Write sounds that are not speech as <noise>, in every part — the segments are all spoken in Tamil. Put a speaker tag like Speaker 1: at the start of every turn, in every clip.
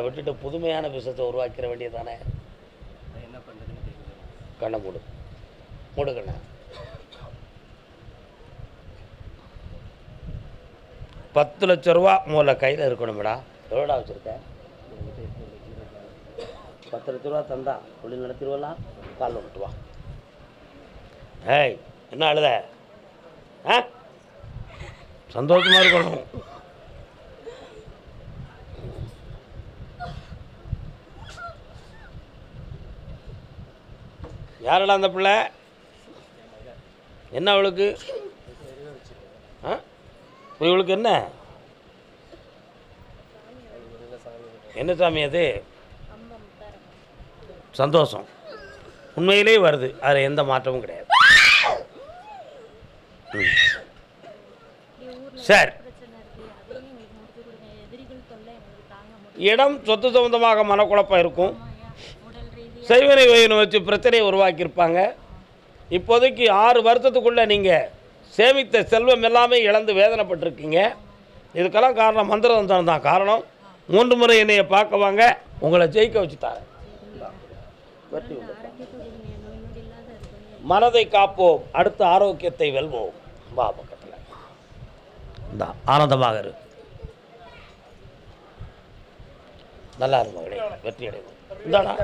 Speaker 1: விட்டுட்டு புதுமையான விஷயத்தை உருவாக்கிற வேண்டியதானே
Speaker 2: என்ன பண்ணுறதுன்னு
Speaker 1: கண்ணை மூடு. மூடு கண்ணை. பத்து லட்ச ரூபா மூல கையில் இருக்கணும்டா. எவ்வளோடா வச்சுருக்க? பத்து லட்ச ரூபா தந்தா தொழில் நடத்திடுவலாம் கால் விட்டு வா. ஏய் என்ன அழுத? ஆ? சந்தோஷமாக இருக்கணும். யாரடா அந்த பிள்ளை? என்ன அவளுக்கு? ஆ? இவளுக்கு என்ன? என்ன சாமி அது? சந்தோஷம். உண்மையிலேயே வருது. அதில் எந்த மாற்றமும் கிடையாது. ம். இடம் சொத்து சம்பந்தமாக மனக்குழப்பம் இருக்கும். செய்வனை வயனை வச்சு பிரச்சனையை உருவாக்கியிருப்பாங்க. இப்போதைக்கு ஆறு வருஷத்துக்குள்ளே நீங்கள் சேமித்த செல்வம் எல்லாமே இழந்து வேதனைப்பட்டிருக்கீங்க. இதுக்கெல்லாம் காரணம் மந்திரதந்திரம் தான் காரணம். மூன்று முறை என்னையை பார்க்க வாங்க உங்களை ஜெயிக்க வச்சு தரேன். வெற்றி மனதை காப்போம் அடுத்த ஆரோக்கியத்தை வெல்வோம். வா பக்கத்தில். இந்த ஆனந்தமாக இரு. நல்லா இருக்கும் வெற்றி அடைவோம் இந்தாடா.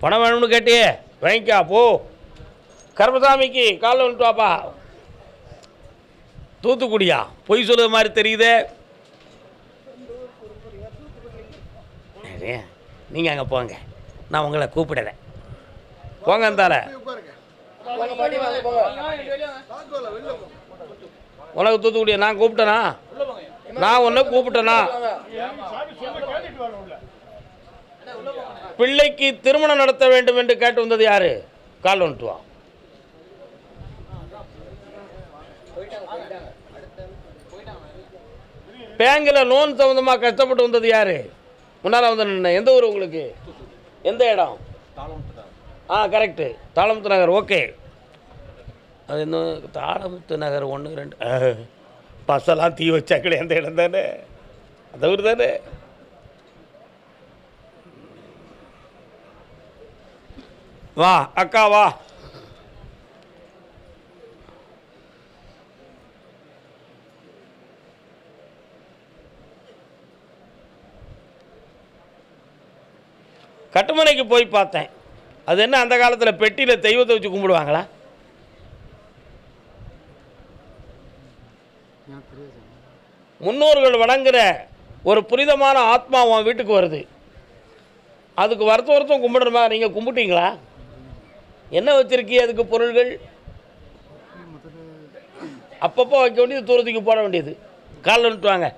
Speaker 1: பணம் வேணும்னு கேட்டியே. வாங்கிக்கா போ. கருமசாமிக்கு காலில் வந்துட்டு வாப்பா. தூத்துக்குடியா? பொய் சொல்லுற மாதிரி தெரியுதே. நீங்கள் அங்கே போங்க. நான் உங்களை கூப்பிடுறேன். போங்க அந்தால உனக்கு தூத்துக்குடியா? நான் கூப்பிட்டேனா? நான் உன்னை கூப்பிட்டேனா? பிள்ளைக்கு திருமணம் நடத்த வேண்டும் என்று கேட்டு வந்தது யாரு? கால் வந்துட்டு வா. பேங்கில் லோன் சம்மந்தமாக கஷ்டப்பட்டு வந்தது யாரு? முன்னால் வந்து நின்ன எந்த ஊர் உங்களுக்கு? எந்த இடம்? ஆ கரெக்டு தாளமுத்து நகர் ஓகே அது இன்னும் தாளமுத்து நகர் ஒன்று ரெண்டு. பஸ்ஸெல்லாம் தீ வச்சாக்களே எந்த இடம் தானே? அந்த ஊர் தானே? வா அக்கா வா. கட்டுமனைக்கு போய் பார்த்தேன். அது என்ன அந்த காலத்தில் பெட்டியில் தெய்வத்தை வச்சு கும்பிடுவாங்களா? முன்னோர்கள் வணங்குற ஒரு புனிதமான ஆத்மா உன் வீட்டுக்கு வருது. அதுக்கு வருத்த வருத்தம் கும்பிடுறமா நீங்கள் கும்பிட்டீங்களா? என்ன வச்சிருக்கீங்க அதுக்கு பொருள்கள்? அப்பப்போ வைக்க வேண்டியது தூரத்துக்கு போட வேண்டியது. காலில் நிட்டு வாங்க.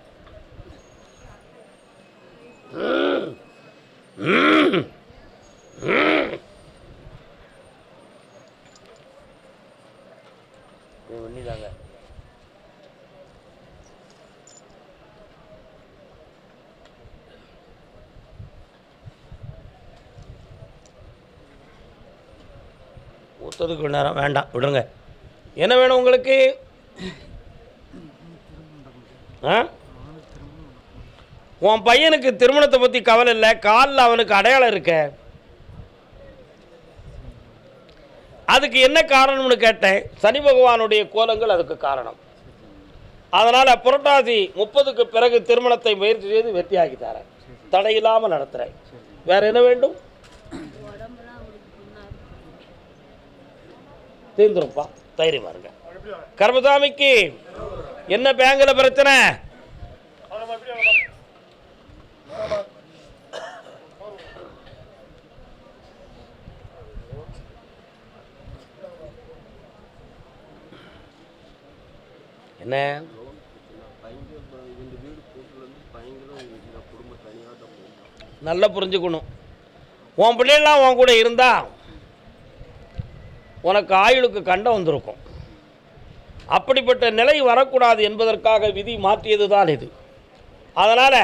Speaker 1: ஊற்றுறதுக்கு நேரம் வேண்டாம் விடுங்க. என்ன வேணும் உங்களுக்கு? ஆ? உன் பையனுக்கு திருமணத்தை பற்றி கவலை இல்லை காலில் அவனுக்கு அடையாளம் இருக்க. அதுக்கு என்ன காரணம்னு கேட்டேன். சனி பகவானுடைய கோலங்கள் அதுக்கு காரணம். அதனால் புரட்டாசி முப்பதுக்கு பிறகு திருமணத்தை முயற்சி செய்து வெற்றியாக்கி தரேன். தடையில்லாமல் நடத்துகிறேன் வேற என்ன வேண்டும்? தீர்ந்துருப்பா தைரியமா இருங்க கர்மசாமிக்கு என்ன பேங்கில் பிரச்சனை? என்ன? நல்லா புரிஞ்சுக்கணும். உன் பிள்ளைலாம் உன் கூட இருந்தால் உனக்கு ஆயுளுக்கு கண்டம் வந்திருக்கும். அப்படிப்பட்ட நிலை வரக்கூடாது என்பதற்காக விதி மாற்றியது தான் இது. அதனால்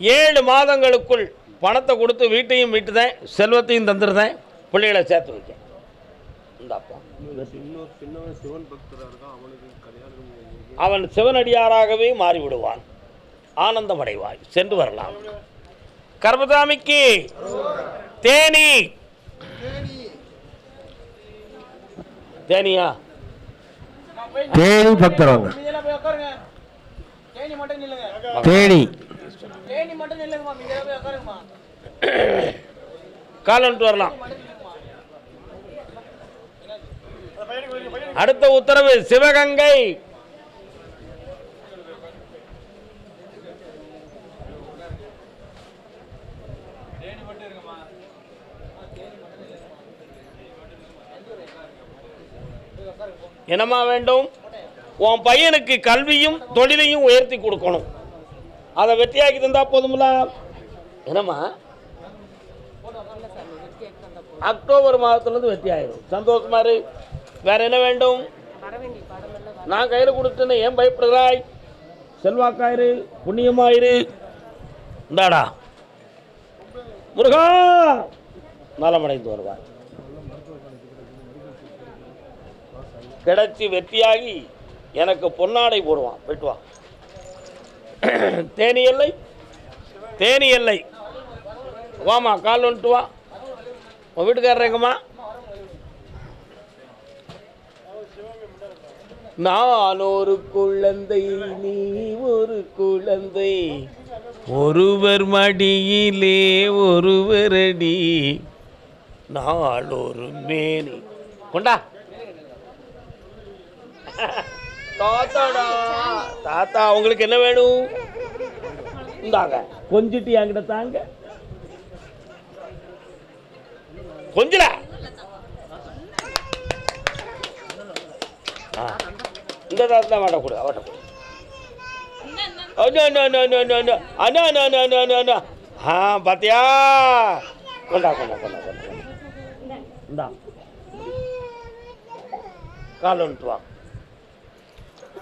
Speaker 1: ஏழு மாதங்களுக்குள் பணத்தை கொடுத்து வீட்டையும் விட்டுதேன் செல்வத்தையும் தந்துருந்தேன் பிள்ளைகளை சேர்த்து வைக்கேன். இந்தாப்பா.
Speaker 2: சிவன்
Speaker 1: அவன் சிவனடியாராகவே மாறிவிடுவான். ஆனந்தம் அடைவாய் சென்று வரலாம். கர்மதாமிக்கு தேனி தேனியா?
Speaker 3: தேனி பக்தர் வாங்க தேனி
Speaker 1: காலன்ட்டு வரலாம். அடுத்த உத்தரவு சிவகங்கை. என்னமா வேண்டும்? உன் பையனுக்கு கல்வியும் தொழிலையும் உயர்த்தி கொடுக்கணும். அதை வெற்றியாக்கி தந்தால் போதுமில்ல என்னம்மா? அக்டோபர் மாதத்துலேருந்து வெற்றி ஆயிடும் சந்தோஷமா இரு. வேற என்ன வேண்டும்? நான் கையில் கொடுத்தேன்னு ஏன் பயப்படுறாய் செல்வாக்காயிரு புண்ணியமாயிரு இந்தாடா. முருகா! நலமடைந்து வருவார் கிடைச்சி வெற்றியாகி எனக்கு பொன்னாடை போடுவான் போயிட்டு தேனி எல்லை? தேனி எல்லை. வாமா கால் வந்துட்டு வா. உன் வீட்டுக்காரர் எங்கம்மா? நான் ஒரு குழந்தை நீ ஒரு குழந்தை. ஒருவர் மடியிலே ஒருவர் அடி. நாள் ஒரு மேனி. கொண்டா. தாத்தாடா. தாத்தா உங்களுக்கு என்ன வேணும்? இந்தாங்க. கொஞ்சிட்டு என்கிட்ட தாங்க. கொஞ்சல இந்த தாத்தா வாட்ட கொடு வாட்ட கொடு. பாத்தியா? கொண்டா கொண்டா கொண்டா கொண்டா. இந்தா. கால் ஒன்று வா.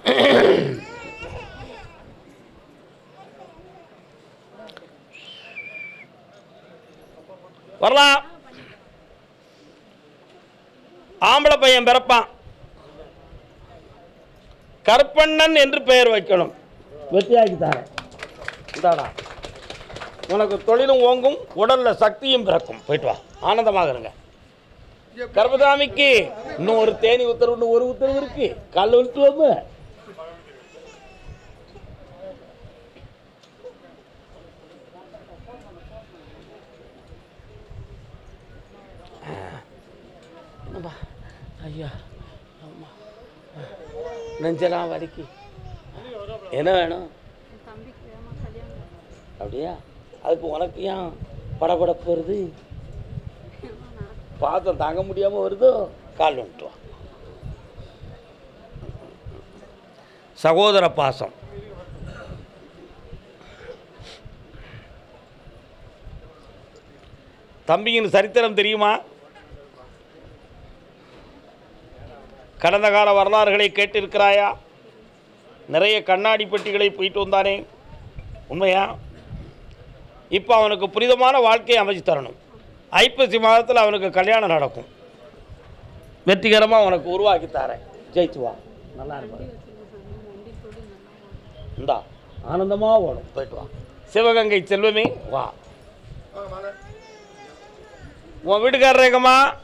Speaker 1: <clears throat> வரலாம். ஆம்பளை பையன் பிறப்பான். கருப்பண்ணன் என்று பெயர் வைக்கணும். வெற்றியாக்கி இந்தாடா. உனக்கு தொழிலும் ஓங்கும் உடல்ல சக்தியும் பிறக்கும். போயிட்டு வா. ஆனந்தமாக இருங்க. கர்பதாமிக்கு இன்னும் ஒரு தேனி உத்தரவு ஒரு உத்தரவு இருக்கு. காலைல விட்டு வந்து என்னப்பா? ஐயா அம்மா. நெஞ்செல்லாம் வலிக்கு என்ன வேணும்? அப்படியா? அதுக்கு உனக்கு ஏன் படபடப்பு வருது? பாத்தம் தாங்க முடியாமல் வருதோ? கால் வந்துட்டோம் சகோதர பாசம். தம்பியின் சரித்திரம் தெரியுமா? கடந்த கால வரலாறுகளை கேட்டிருக்கிறாயா? நிறைய கண்ணாடி பெட்டிகளை போயிட்டு வந்தானே. உண்மையா? இப்போ அவனுக்கு புனிதமான வாழ்க்கையை அமைச்சு தரணும். ஐப்பசி மாதத்தில் அவனுக்கு கல்யாணம் நடக்கும். வெற்றிகரமாக அவனுக்கு உருவாக்கி தரேன். ஜெயிச்சு வா. நல்லா இருப்பாரு இந்தா ஆனந்தமாக ஓடும். போயிட்டு வா. சிவகங்கை செல்வமே வா. உன் வீட்டுக்காரர் ரேகமா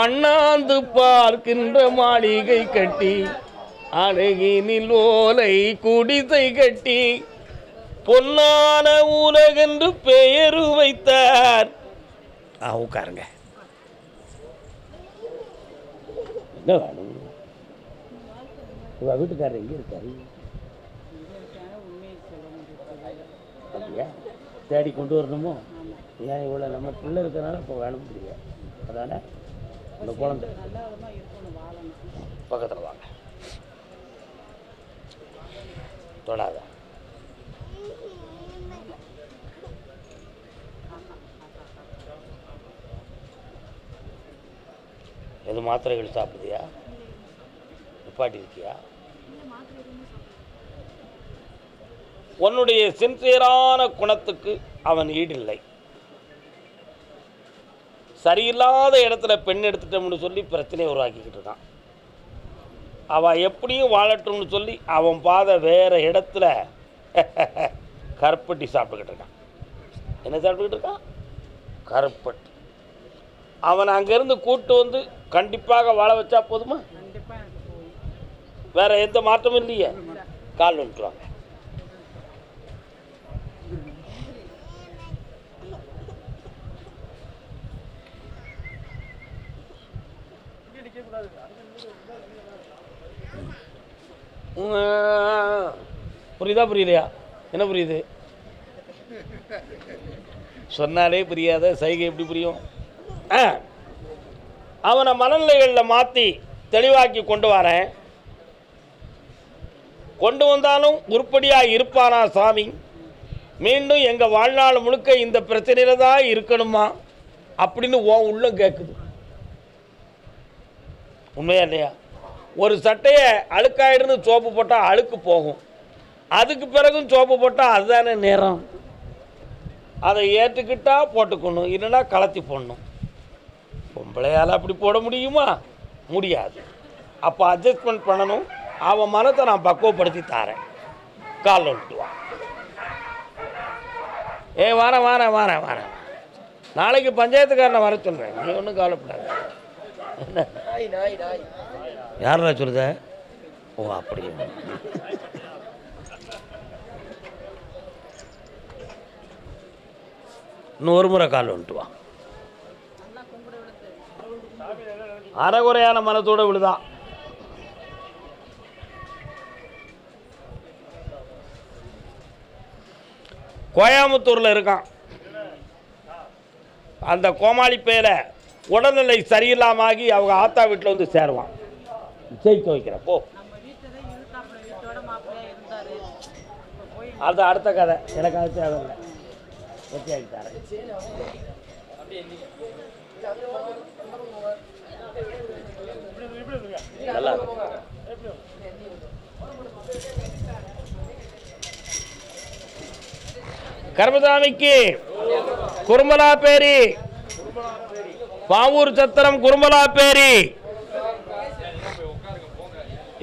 Speaker 1: அண்ணாந்து பார்க்கின்ற மாளிகை கட்டி அழகினில் ஓலை குடிசை கட்டி பொன்னான உலகென்று பெயரு வைத்தார். ஆ உட்காருங்க. என்ன வேணும்? வீட்டுக்காரர் எங்க இருக்காரு? அப்படியா? தேடி கொண்டு வரணுமோ? ஏன் இவ்வளோ நம்ம பிள்ளை இருக்கிறனால இப்போ வேணும் முடியாது அதானே? அந்த குழந்தை. பக்கத்தில் வாங்க. தொடாத. எது மாத்திரைகள் சாப்பிடுதியா? நிப்பாட்டி இருக்கியா? உன்னுடைய சின்சியரான குணத்துக்கு அவன் ஈடில்லை. சரியில்லாத இடத்துல பெண் எடுத்துட்டோம்னு சொல்லி பிரச்சனையை உருவாக்கிக்கிட்டு இருக்கான். அவன் எப்படியும் வாழட்டும்னு சொல்லி அவன் பாதை வேறு இடத்துல <laughs> கருப்பட்டி சாப்பிட்டுக்கிட்டு இருக்கான். என்ன சாப்பிட்டுக்கிட்டு இருக்கான்? கருப்பட்டி. அவனை அங்கேருந்து கூட்டு வந்து கண்டிப்பாக வாழ வச்சா போதுமா? வேற எந்த மாற்றமும் இல்லையே? கால் வந்துட்டுவாங்க புரியுதா புரியலையா? என்ன புரியுது? சொன்னாலே புரியாத சைகை எப்படி புரியும்? ஆ. அவனை மனநிலைகளில் மாற்றி தெளிவாக்கி கொண்டு வரேன். கொண்டு வந்தாலும் உருப்படியாக இருப்பானா சாமி? மீண்டும் எங்கள் வாழ்நாள் முழுக்க இந்த பிரச்சனையில் தான் இருக்கணுமா? அப்படின்னு ஓ உள்ளம் கேட்குது உண்மையா இல்லையா? ஒரு சட்டையை அழுக்காயிடுன்னு சோப்பு போட்டால் அழுக்கு போகும். அதுக்கு பிறகும் சோப்பு போட்டால் அதுதானே நேரம் அதை ஏற்றுக்கிட்டா போட்டுக்கணும். இல்லைன்னா கலத்தி போடணும். பொம்பளையால் அப்படி போட முடியுமா? முடியாது. அப்போ அட்ஜஸ்ட்மெண்ட் பண்ணணும். அவன் மனத்தை நான் பக்குவப்படுத்தி தாரேன். கால் விட்டுவான் ஏ வாரேன் வாரேன் வாரேன் வாரேன். நாளைக்கு பஞ்சாயத்துக்காரனை வர சொல்கிறேன் நீ ஒன்றும் கவலைப்படாத. என்ன யாரா சொல்லுத? ஓ அப்படியா. இன்னும் ஒரு முறை கால் வந்துட்டு வா. அறகுறையான மனத்தோட விழுதா. கோயம்புத்தூரில் இருக்கான். அந்த கோமாளி பேர உடல்நிலை சரியில்லாமாகி அவங்க ஆத்தா வீட்டில் வந்து சேருவான். ஜெயிக்க வைக்கிறேன். போ. அது அடுத்த கதை. எனக்கு அது தேவையில்லை. வெற்றியாகி தரேன். நல்லா இருக்கு. கர்மசாமிக்கு குருமலா பேரி பாவூர் சத்திரம் குருமலா பேரி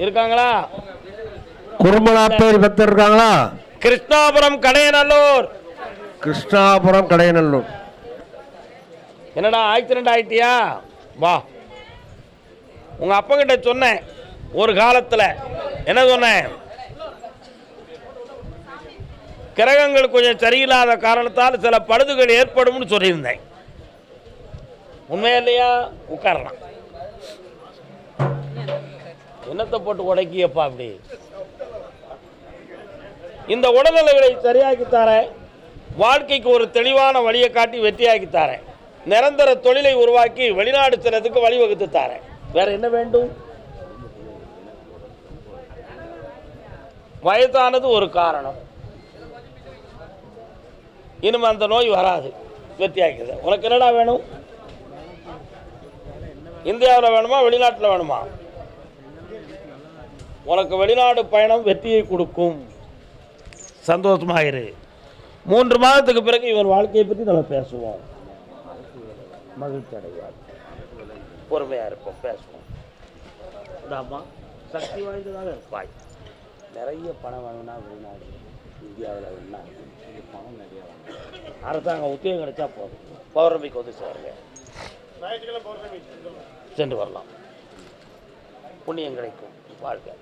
Speaker 1: இருக்காங்களா?
Speaker 3: குருமலாப்பேரி பக்தர் இருக்காங்களா?
Speaker 1: கிருஷ்ணாபுரம் கடையநல்லூர்.
Speaker 3: கிருஷ்ணாபுரம் கடையநல்லூர்.
Speaker 1: என்னடா ஆக்சிடென்ட் ஆயிட்டியா வா. உங்கள் அப்பங்கிட்ட சொன்னேன் ஒரு காலத்தில். என்ன சொன்னேன்? கிரகங்கள் கொஞ்சம் சரியில்லாத காரணத்தால் சில பழுதுகள் ஏற்படும்னு சொல்லியிருந்தேன். உண்மையா இல்லையா? உட்காரலாம். என்னத்தை போட்டு உடைக்கியப்பா அப்படி? இந்த உடல்நிலைகளை சரியாக்கி தரேன். வாழ்க்கைக்கு ஒரு தெளிவான வழியை காட்டி வெற்றியாக்கி தரேன். நிரந்தர தொழிலை உருவாக்கி வெளிநாடு செல்றதுக்கு வழிவகுத்து தரேன். வேற என்ன வேண்டும்? வயதானது ஒரு காரணம். இனிமே அந்த நோய் வராது. வெற்றியாக்கிது உனக்கு என்னடா வேணும்? இந்தியாவில் வேணுமா? வெளிநாட்டில் வேணுமா? உனக்கு வெளிநாடு பயணம் வெற்றியை கொடுக்கும். சந்தோஷமாயிரு. மூன்று மாதத்துக்கு பிறகு இவன் வாழ்க்கையை பற்றி நம்ம பேசுவோம். மகிழ்ச்சி அடைவார் பொறுமையாக இருப்போம் பேசுவோம். இதாம்மா சக்தி வாய்ந்ததாக இருப்பாய். நிறைய பணம் வேணும்னா வெளிநாடு இந்தியாவில் இங்க பணம் நிறைய அரசாங்கம் உத்தியோகம் கிடைச்சா போதும். பௌர்ணமிக்கு வந்து சேருங்க சென்று வரலாம். புண்ணியம் கிடைக்கும். வாழ்க்கை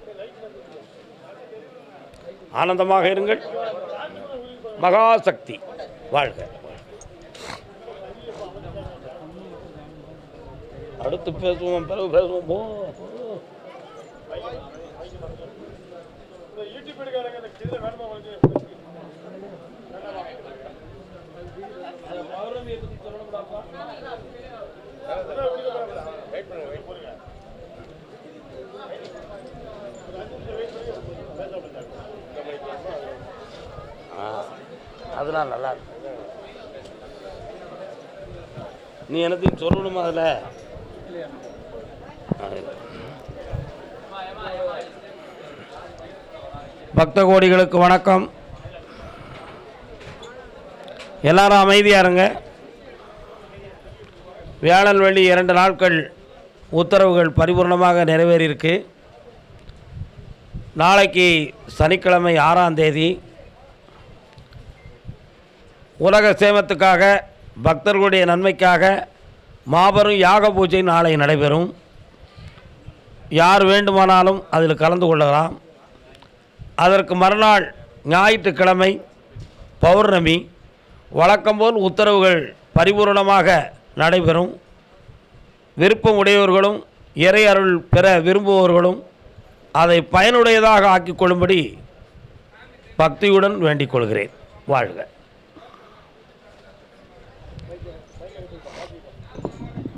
Speaker 1: ஆனந்தமாக இருங்கள். மகாசக்தி வாழ்க. அடுத்து பேசுவோம் பிறகு பேசுவோம். போ. போ. ஆ, அதெல்லாம் நல்லா இருக்கு. நீ எனத்தையும் சொல்லணுமா அதில்? பக்த கோடிகளுக்கு வணக்கம். எல்லாரும் அமைதியாக இருங்க. வியாழன் வெள்ளி இரண்டு நாட்கள் உத்தரவுகள் பரிபூர்ணமாக நிறைவேறியிருக்கு. நாளைக்கு சனிக்கிழமை ஆறாம் தேதி உலக சேமத்துக்காக பக்தர்களுடைய நன்மைக்காக மாபெரும் யாக பூஜை நாளை நடைபெறும். யார் வேண்டுமானாலும் அதில் கலந்து கொள்ளலாம். அதற்கு மறுநாள் ஞாயிற்றுக்கிழமை பௌர்ணமி வழக்கம்போல் உத்தரவுகள் பரிபூரணமாக நடைபெறும். விருப்பம் உடையவர்களும் இறை அருள் பெற விரும்புபவர்களும் அதை பயனுடையதாக ஆக்கிக் கொள்ளும்படி பக்தியுடன் வேண்டிக் கொள்கிறேன். வாழ்க.